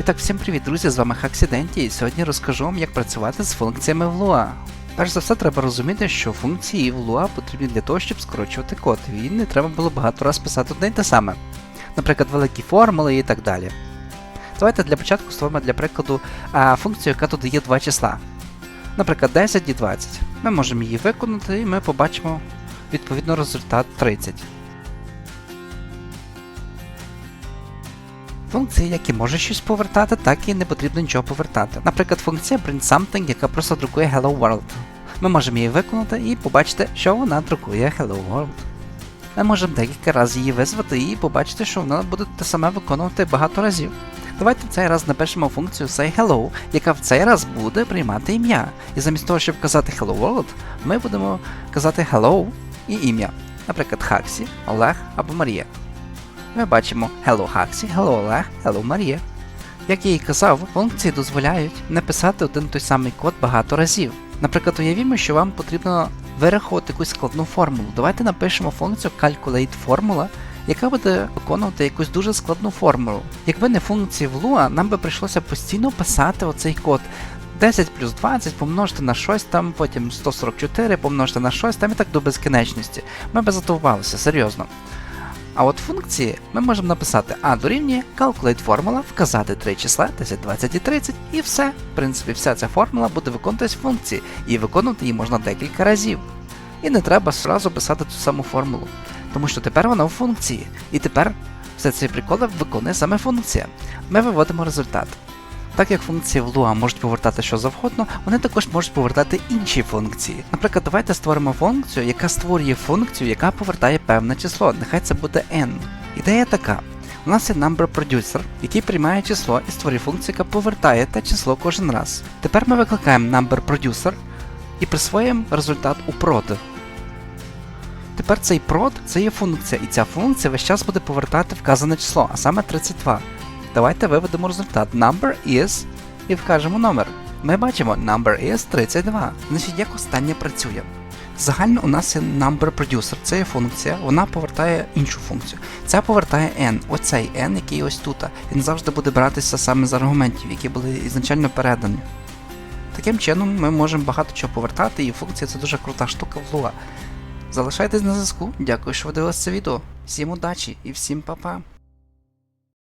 І так, всім привіт, друзі, з вами Хаксіденті, і сьогодні розкажу вам, як працювати з функціями в Lua. Перш за все, треба розуміти, що функції в Lua потрібні для того, щоб скорочувати код, і не треба було багато раз писати одне й те саме. Наприклад, великі формули і так далі. Давайте для початку створимо для прикладу а, функцію, яка додає два числа. Наприклад, 10 і 20. Ми можемо її виконати, і ми побачимо відповідно результат 30. Функції, які може щось повертати, так і не потрібно нічого повертати. Наприклад, функція print яка просто друкує Hello World. Ми можемо її виконати і побачити, що вона друкує Hello World. Ми можемо декілька разів її визвати і побачити, що вона буде те саме виконувати багато разів. Давайте в цей раз напишемо функцію say hello, яка в цей раз буде приймати ім'я. І замість того, щоб казати Hello World, ми будемо казати Hello і ім'я. Наприклад, Хаксі, Олег або Марія. Ми бачимо Hello Хаксі, Hello Олег, Hello Марія. Як я і казав, функції дозволяють не писати один той самий код багато разів. Наприклад, уявімо, що вам потрібно вирахувати якусь складну формулу. Давайте напишемо функцію calculate formula, яка буде виконувати якусь дуже складну формулу. Якби не функції в Lua, нам би прийшлося постійно писати оцей код. 10 плюс 20 помножити на щось там, потім 144 помножити на щось там і так до безкінечності. Ми би затовувалися, серйозно. А от функції ми можемо написати А дорівнює calculate формула, вказати три числа 10, 20 і 30, і все. В принципі, вся ця формула буде виконуватись в функції, і виконувати її можна декілька разів. І не треба зразу писати ту саму формулу, тому що тепер вона у функції, і тепер все ці приколи виконує саме функція. Ми виводимо результат. Так як функції в Lua можуть повертати що завгодно, вони також можуть повертати інші функції. Наприклад, давайте створимо функцію, яка створює функцію, яка повертає певне число. Нехай це буде n. Ідея така. У нас є number який приймає число і створює функцію, яка повертає те число кожен раз. Тепер ми викликаємо number producer і присвоїмо результат у prod. Тепер цей prod це є функція, і ця функція весь час буде повертати вказане число, а саме 32. Давайте виведемо результат number is і вкажемо номер. Ми бачимо number is 32. Значить, як останнє працює. Загально у нас є number producer, це є функція, вона повертає іншу функцію. Ця повертає n. Оцей n, який ось тут. Він завжди буде братися саме з аргументів, які були ізначально передані. Таким чином ми можемо багато чого повертати, і функція це дуже крута штука в Lua. Залишайтесь на зв'язку. Дякую, що ви дивилися це відео. Всім удачі і всім па-па.